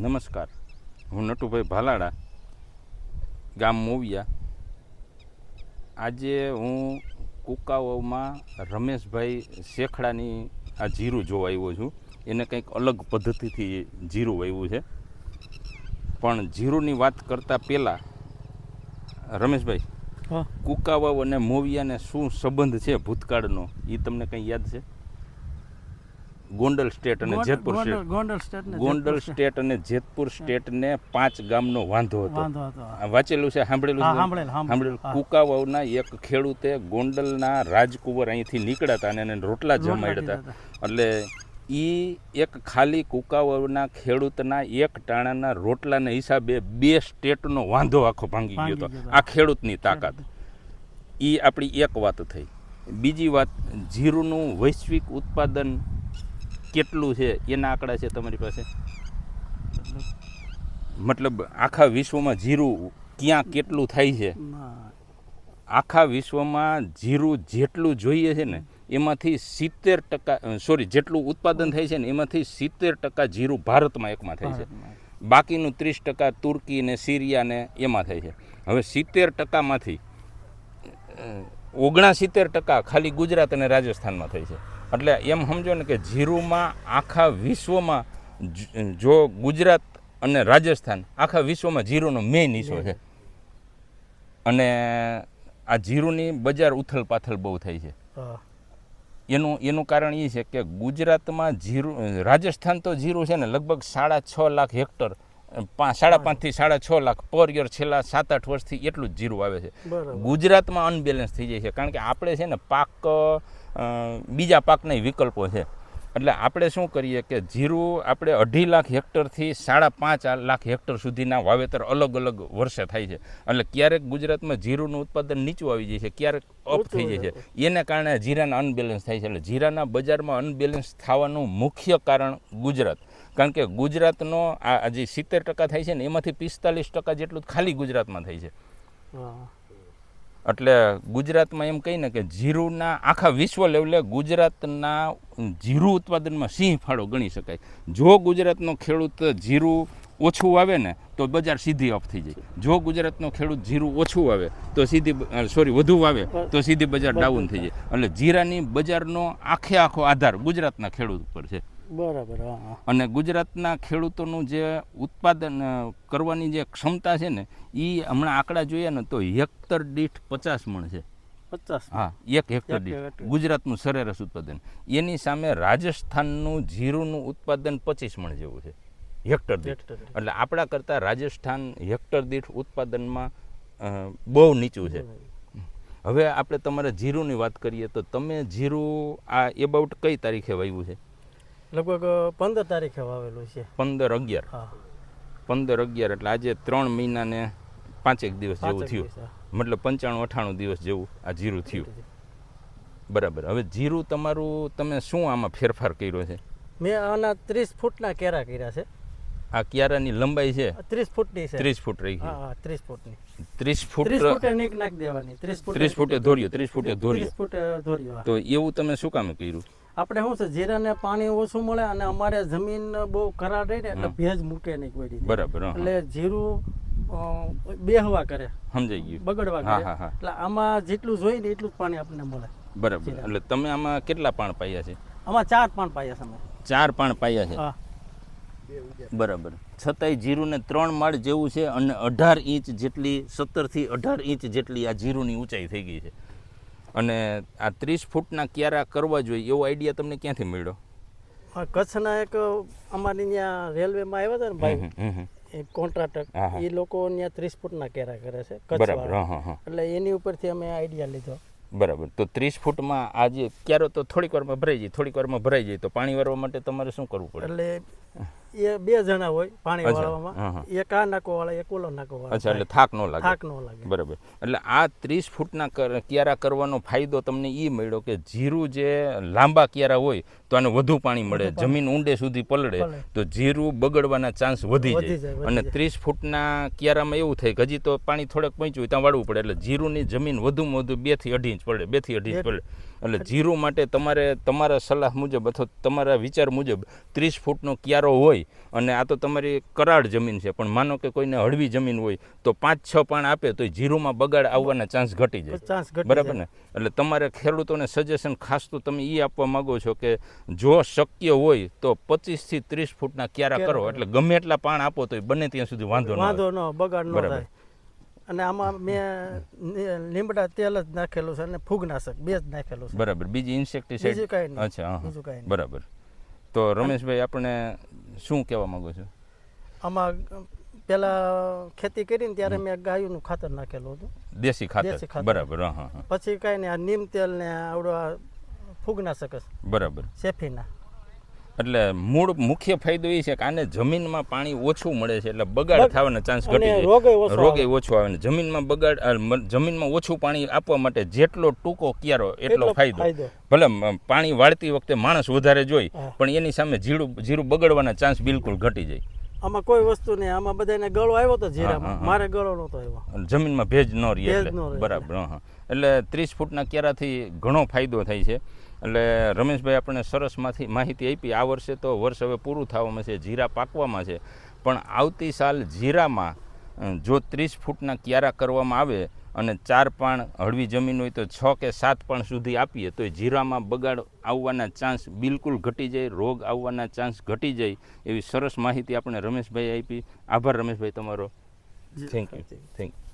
નમસ્કાર. હું નટુભાઈ ભાલાડા ગામ મોવિયા. આજે હું કુકાઓમાં રમેશભાઈ શેખડાની આ જીરું જોવા આવ્યો છું. એને કંઈક અલગ પદ્ધતિથી જીરું વાવ્યું છે. પણ જીરુંની વાત કરતાં પહેલાં રમેશભાઈ હા. કુકાવાવ અને મોવિયાને શું સંબંધ છે ભૂતકાળનો? એ તમને કંઈ યાદ છે? ગોંડલ સ્ટેટ અને Jetpur Gondal state. Gondal state Gondal Jetpur state અને જેતપુર સ્ટેટને પાંચ ગામનો વાંધો હતો. વાંચેલું છે? સાંભળેલું? સાંભળેલ. કુકાવાવના એક ખેડૂતે ગોંડલના રાજકુંવર અહીંથી નીકળ્યા હતા અને એને રોટલા જમાડ્યા હતા. એટલે ઈ એક ખાલી કુકાવાવના ખેડૂતના એક ટાણાના રોટલાના હિસાબે બે સ્ટેટનો વાંધો આખો ભાંગી ગયો હતો. આ ખેડૂતની તાકાત. એ આપણી એક વાત થઈ. બીજી વાત જીરુનું વૈશ્વિક ઉત્પાદન કેટલું છે? એના આંકડા છે તમારી પાસે? મતલબ આખા વિશ્વમાં જીરું ક્યાં કેટલું થાય છે? આખા વિશ્વમાં જીરું જેટલું જોઈએ છે ને એમાંથી સિત્તેર ટકા સોરી જેટલું ઉત્પાદન થાય છે ને એમાંથી સિત્તેર ટકા જીરું ભારતમાં એકમાં થાય છે. બાકીનું ત્રીસ ટકા તુર્કી ને સિરિયા ને એમાં થાય છે. હવે સિત્તેર ટકામાંથી ઓગણસિત્તેર ટકા ખાલી ગુજરાત અને રાજસ્થાનમાં થાય છે. એટલે એમ સમજો ને કે જીરુમાં આખા વિશ્વમાં જો ગુજરાત અને રાજસ્થાન આખા વિશ્વમાં જીરુનો મેઇન હિસ્સો છે. અને આ જીરુની બજાર ઉથલ પાથલ બહુ થાય છે. એનું એનું કારણ એ છે કે ગુજરાતમાં જીરું રાજસ્થાન તો જીરું છે ને લગભગ સાડા છ લાખ હેક્ટર સાડા પાંચથી સાડા છ લાખ પર યર છેલ્લા સાત આઠ વર્ષથી એટલું જ જીરું આવે છે. ગુજરાતમાં અનબેલેન્સ થઈ જાય છે. કારણ કે આપણે છે ને પાક બીજા પાકના વિકલ્પો છે. એટલે આપણે શું કરીએ કે જીરું આપણે અઢી લાખ હેક્ટરથી સાડા પાંચ લાખ હેક્ટર સુધીના વાવેતર અલગ અલગ વર્ષે થાય છે. એટલે ક્યારેક ગુજરાતમાં જીરુંનું ઉત્પાદન નીચું આવી જાય છે ક્યારેક અપ થઈ જાય છે. એને કારણે જીરાના અનબેલેન્સ થાય છે. એટલે જીરાના બજારમાં અનબેલેન્સ થવાનું મુખ્ય કારણ ગુજરાત. કારણ કે ગુજરાતનો આ જે સિત્તેર ટકા થાય છે ને એમાંથી પિસ્તાલીસ ટકા જેટલું ખાલી ગુજરાતમાં થાય છે. એટલે ગુજરાતમાં એમ કહીને કે જીરુના આખા વિશ્વ લેવલે ગુજરાતના જીરું ઉત્પાદનમાં સિંહ ફાળો ગણી શકાય. જો ગુજરાતનો ખેડૂત જીરું ઓછું આવે ને તો બજાર સીધી અપ થઈ જાય. જો ગુજરાતનો ખેડૂત જીરું ઓછું આવે તો સીધી સોરી વધુ વાવે તો સીધી બજાર ડાઉન થઈ જાય. એટલે જીરાની બજારનો આખે આખો આધાર ગુજરાતના ખેડૂત ઉપર છે. બરાબર. અને ગુજરાતના ખેડૂતોનું જે ઉત્પાદન કરવાની જે ક્ષમતા છે ને એ હમણાં આંકડા જોઈએ ને તો હેક્ટર દીઠ પચાસ મણ છે. પચાસ હા એક હેક્ટર દીઠ. ગુજરાતનું સરેરાશ ઉત્પાદન. એની સામે રાજસ્થાનનું જીરુંનું ઉત્પાદન પચીસ મણ જેવું છે હેક્ટર દીઠ. એટલે આપણા કરતાં રાજસ્થાન હેક્ટર દીઠ ઉત્પાદનમાં બહુ નીચું છે. હવે આપણે તમારે જીરુંની વાત કરીએ તો તમે જીરું આ એબાઉટ કઈ તારીખે વાવ્યું છે? લગભગ પંદર તારીખે વાવેલું છે. પંદર અગિયાર. પંદર અગિયાર એટલે આજે ત્રણ મહિનાને પાંચેક દિવસ જેવું થયું. મતલબ પંચાણું અઠાણું દિવસ જેવું આ જીરું થયું. બરાબર. હવે જીરું તમારું તમે શું આમાં ફેરફાર કર્યો છે? મેં આના ત્રીસ ફૂટના કેરા કર્યા છે. આ ક્યારાની લંબાઈ છે? ત્રીસ ફૂટની છે. ત્રીસ ફૂટ રહી હા ત્રીસ ફૂટની. ત્રીસ ફૂટ નાખી દેવાની. ત્રીસ ફૂટે ત્રીસ ફૂટે ધોર્યો ત્રીસ ફૂટે ધોર્યો. તો એવું તમે શું કામ કર્યું? આપણે શું છે જીરાને પાણી ઓછું મળે અને અમારે જમીન બહુ ખરાબ રહી ને એટલે ભેજ મૂકે નહીં કોઈ રીતે. બરાબર. એટલે જીરું બેહવા કરે. સમજાઈ ગયું. બગડવા કરે. એટલે આમાં જેટલું જોઈએ ને એટલું જ પાણી આપણને મળે. બરાબર. એટલે તમે આમાં કેટલા પાણ પાયા છે? આમાં ચાર પાણ પાયા છે અમે. ચાર પાણ પાયા છે? બરાબર. છતાંય જીરુને ત્રણ માળ જેવું છે અને અઢાર ઇંચ જેટલી સત્તરથી અઢાર ઇંચ જેટલી આ જીરુંની ઊંચાઈ થઈ ગઈ છે. અને આ ત્રીસ ફૂટના ક્યારા કરવા જોઈએ એવો આઈડિયા તમને ક્યાંથી મળ્યો? હા કચ્છના એક અમારી ત્યાં રેલવેમાં આવ્યા હતા ને ભાઈ એક કોન્ટ્રાક્ટર. એ લોકો ત્યાં ત્રીસ ફૂટના કેરા કરે છે બરાબર એટલે એની ઉપરથી અમે આઈડિયા લીધો. બરાબર. તો ત્રીસ ફૂટમાં આજે ક્યારો તો થોડીક વારમાં ભરાઈ જાય થોડીક વારમાં ભરાઈ જાય તો પાણી વારવા માટે તમારે શું કરવું પડે? એટલે એ બે જણા હોય પાણી વાળવામાં એક આ નાકો વાળા એક ઓલો નાકો વાળા અચ્છા એટલે થાક નો લાગે. થાક નો લાગે. બરાબર. એટલે આ ત્રીસ ફૂટના ક્યારા કરવાનો ફાયદો તમને એ મળ્યો કે જીરું જે લાંબા ક્યારા હોય તો આને વધુ પાણી મળે. જમીન ઊંડે સુધી પલળે. તો જીરું બગડવાના ચાન્સ વધી જાય. અને ત્રીસ ફૂટના કિયારામાં એવું થાય કે હજી તો પાણી થોડેક પહોંચ્યું ત્યાં વાળવું પડે. એટલે જીરુંની જમીન વધુમાં વધુ બેથી અઢી ઇંચ પડે બેથી અઢી ઇંચ પડે એટલે જીરું માટે તમારે તમારા સલાહ મુજબ અથવા તમારા વિચાર મુજબ ત્રીસ ફૂટનો ક્યારો હોય અને આ તો તમારી કરાળ જમીન છે પણ માનો કે કોઈને હળવી જમીન હોય તો પાંચ છ પાણ આપે તો જીરુંમાં બગાડ આવવાના ચાન્સ ઘટી જાય. બરાબર ને? એટલે તમારે ખેડૂતોને સજેશન ખાસ તો તમે એ આપવા માંગો છો કે જો શક્ય હોય તો પચીસથી ત્રીસ ફૂટના ક્યારા કરો. એટલે ગમે એટલા પાણ આપો તો બને ત્યાં સુધી વાંધો વાંધો ન બગાડ ન થાય. અને આમાં મેં લીમડા તેલ જ નાખેલું છે અને ફૂગનાશક બે જ નાખેલું છે. બરાબર. બીજી ઇન્સેક્ટિસાઇડ બીજું કાંઈ નહીં. અચ્છા. બીજું કાંઈ નહીં. બરાબર. તો રમેશભાઈ આપણે શું કહેવા માંગો છો? આમાં પેલા ખેતી કરીને ત્યારે મેં ગાયુંનું ખાતર નાખેલું હતું. દેશી ખાતર. બરાબર હા પછી કાંઈ નહીં આ નીમ તેલ ને આવડો આ ફૂગનાશક બરાબર. શેફીના. એટલે મૂળ મુખ્ય ફાયદો એ છે કે આને જમીનમાં પાણી ઓછું મળે છે એટલે બગાડ થવાનો ચાન્સ ઘટી જાય. રોગે ઓછો આવે. ને જમીનમાં બગાડ જમીનમાં ઓછું પાણી આપવા માટે જેટલો ટૂંકો ક્યારો એટલો ફાયદો. ભલે પાણી વાળતી વખતે માણસ વધારે જોઈ પણ એની સામે જીરું જીરું બગડવાના ચાન્સ બિલકુલ ઘટી જાય. આમાં કોઈ વસ્તુ નહીં. આમાં બધાને ગળો આવ્યો તો જીરામાં મારે ગળો નહોતો આવ્યો. જમીનમાં ભેજ ન રહે બરાબર. એટલે ત્રીસ ફૂટના ક્યારાથી ઘણો ફાયદો થાય છે. એટલે રમેશભાઈ આપણે સરસમાંથી માહિતી આપી. આ વર્ષે તો વર્ષ હવે પૂરું થવામાં છે જીરા પાકવામાં છે. પણ આવતી સાલ જીરામાં જો ત્રીસ ફૂટના ક્યારા કરવામાં આવે અને ચાર પાણ હળવી જમીન હોય તો છ કે સાત પાણ સુધી આપીએ તો એ જીરામાં બગાડ આવવાના ચાન્સ બિલકુલ ઘટી જાય રોગ આવવાના ચાન્સ ઘટી જાય એવી સરસ માહિતી આપણે રમેશભાઈ આપી. આભાર રમેશભાઈ તમારો. Thank you thank you